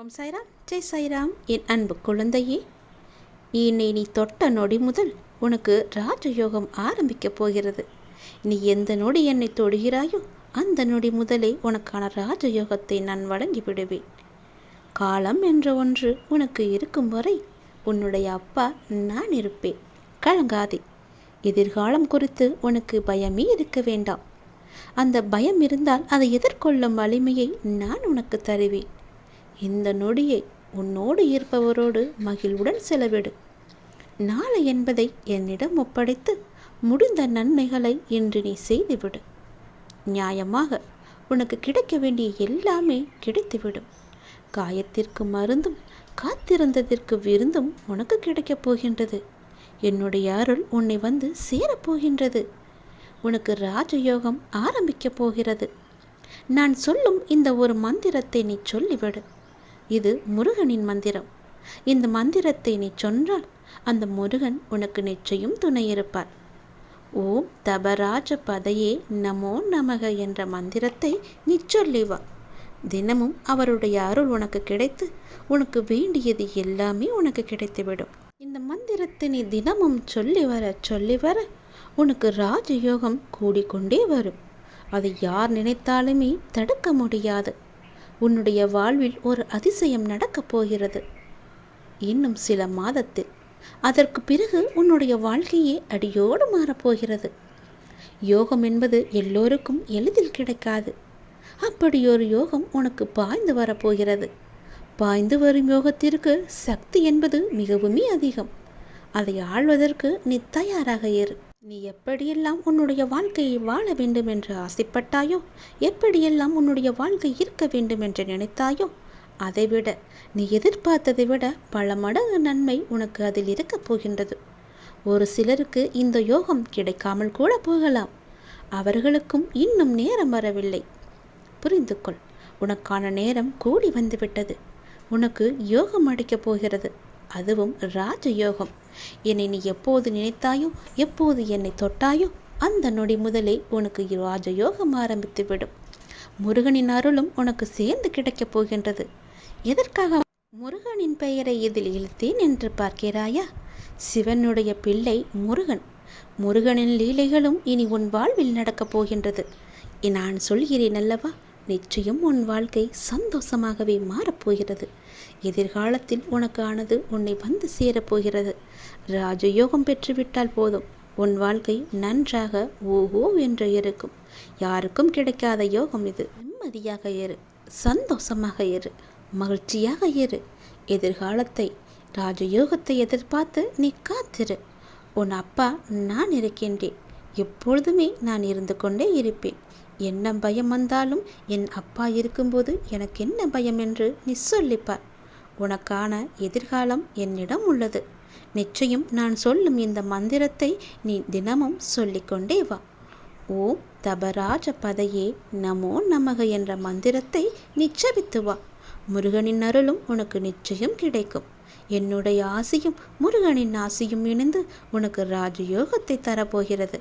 ஓம் சாய்ராம். ஜெய் சாய்ராம். என் அன்பு குழந்தையே என்னை நீ தொட்ட நொடி முதல் உனக்கு ராஜயோகம் ஆரம்பிக்கப் போகிறது. நீ எந்த நொடி என்னை தொடுகிறாயோ அந்த நொடி முதலே உனக்கான ராஜயோகத்தை நான் வழங்கி விடுவேன். காலம் என்ற ஒன்று உனக்கு இருக்கும் வரை உன்னுடைய அப்பா நான் இருப்பேன். கலங்காதே. எதிர்காலம் குறித்து உனக்கு பயமே இருக்க வேண்டாம். அந்த பயம் இருந்தால் அதை எதிர்கொள்ளும் வலிமையை நான் உனக்கு தருவேன். இந்த நொடியை உன்னோடு இருப்பவரோடு மகிழ்வுடன் செலவிடு. நாளை என்பதை என்னிடம் ஒப்படைத்து முடிந்த நன்மைகளை இன்று நீ செய்துவிடு. நியாயமாக உனக்கு கிடைக்க வேண்டிய எல்லாமே கிடைத்துவிடும். காயத்திற்கு மருந்தும் காத்திருந்ததற்கு விருந்தும் உனக்கு கிடைக்கப் போகின்றது. என்னுடைய அருள் உன்னை வந்து சேரப்போகின்றது உனக்கு ராஜயோகம் ஆரம்பிக்கப் போகிறது. நான் சொல்லும் இந்த ஒரு மந்திரத்தை நீ சொல்லிவிடு. இது முருகனின் மந்திரம். இந்த மந்திரத்தை நீ சொன்னால் அந்த முருகன் உனக்கு நிச்சயம் துணை இருப்பார் ஓம் தபராஜ பதையே நமோ நமக என்ற மந்திரத்தை நீ சொல்லி வா. தினமும் அவருடைய அருள் உனக்கு கிடைத்து உனக்கு வேண்டியது எல்லாமே உனக்கு கிடைத்துவிடும். இந்த மந்திரத்தை நீ தினமும் சொல்லி வர சொல்லி வர உனக்கு ராஜயோகம் கூடிக்கொண்டே வரும். அதை யார் நினைத்தாலுமே தடுக்க முடியாது. உன்னுடைய வாழ்வில் ஒரு அதிசயம் நடக்கப் போகிறது. இன்னும் சில மாதத்தில் அதற்கு பிறகு உன்னுடைய வாழ்க்கையே அடியோடு மாறப்போகிறது யோகம் என்பது எல்லோருக்கும் எளிதில் கிடைக்காது. அப்படி ஒரு யோகம் உனக்கு பாய்ந்து வரப்போகிறது பாய்ந்து வரும் யோகத்திற்கு சக்தி என்பது மிகவுமே அதிகம். அதை ஆள்வதற்கு நீ தயாராக இரு. நீ எப்படியெல்லாம் உன்னுடைய வாழ்க்கையை வாழ வேண்டும் என்று ஆசைப்பட்டாயோ எப்படியெல்லாம் உன்னுடைய வாழ்க்கை இருக்க வேண்டும் என்று நினைத்தாயோ அதைவிட நீ எதிர்பார்த்ததை விட பல மடங்கு நன்மை உனக்கு அதில் இருக்கப் போகின்றது. ஒரு சிலருக்கு இந்த யோகம் கிடைக்காமல் கூட போகலாம். அவர்களுக்கும் இன்னும் நேரம் வரவில்லை. புரிந்து கொள் உனக்கான நேரம் கூடி வந்துவிட்டது. உனக்கு யோகம் அடிக்கப் போகிறது. அதுவும் ராஜ யோகம் என்னை நீ எப்போது நினைத்தாயோ எப்போது என்னை தொட்டாயோ அந்த நொடி முதலே உனக்கு ராஜயோகம் ஆரம்பித்துவிடும். முருகனின் அருளும் உனக்கு சேர்ந்து கிடைக்கப் போகின்றது. எதற்காக முருகனின் பெயரை இதில் இழுத்தேன் என்று பார்க்கிறாயா? சிவனுடைய பிள்ளை முருகன். முருகனின் லீலைகளும் இனி உன் வாழ்வில் நடக்கப் போகின்றது. நான் சொல்கிறேன் அல்லவா? நிச்சயம் உன் வாழ்க்கை சந்தோஷமாகவே மாறப்போகிறது. எதிர்காலத்தில் உனக்கானது உன்னை வந்து சேரப்போகிறது. ராஜயோகம் பெற்றுவிட்டால் போதும். உன் வாழ்க்கை நன்றாக ஓஹோ என்று இருக்கும். யாருக்கும் கிடைக்காத யோகம் இது. நிம்மதியாக இரு. சந்தோஷமாக இரு. மகிழ்ச்சியாக இரு. எதிர்காலத்தை ராஜயோகத்தை எதிர்பார்த்து நீ காத்திரு. உன் அப்பா நான் இருக்கின்றேன். எப்பொழுதுமே நான் இருந்து கொண்டே இருப்பேன். என்ன பயம் வந்தாலும் என் அப்பா இருக்கும்போது எனக்கு என்ன பயம் என்று நீ சொல்லிப்பார். உனக்கான எதிர்காலம் என்னிடம் உள்ளது. நிச்சயம் நான் சொல்லும் இந்த மந்திரத்தை நீ தினமும் சொல்லிக்கொண்டே வா. ஓம் தபராஜ பதையே நமோ நமக என்ற மந்திரத்தை நிச்சபித்து வா. முருகனின் அருளும் உனக்கு நிச்சயம் கிடைக்கும். என்னுடைய ஆசையும் முருகனின் ஆசையும் இணைந்து உனக்கு ராஜயோகத்தை தரப்போகிறது.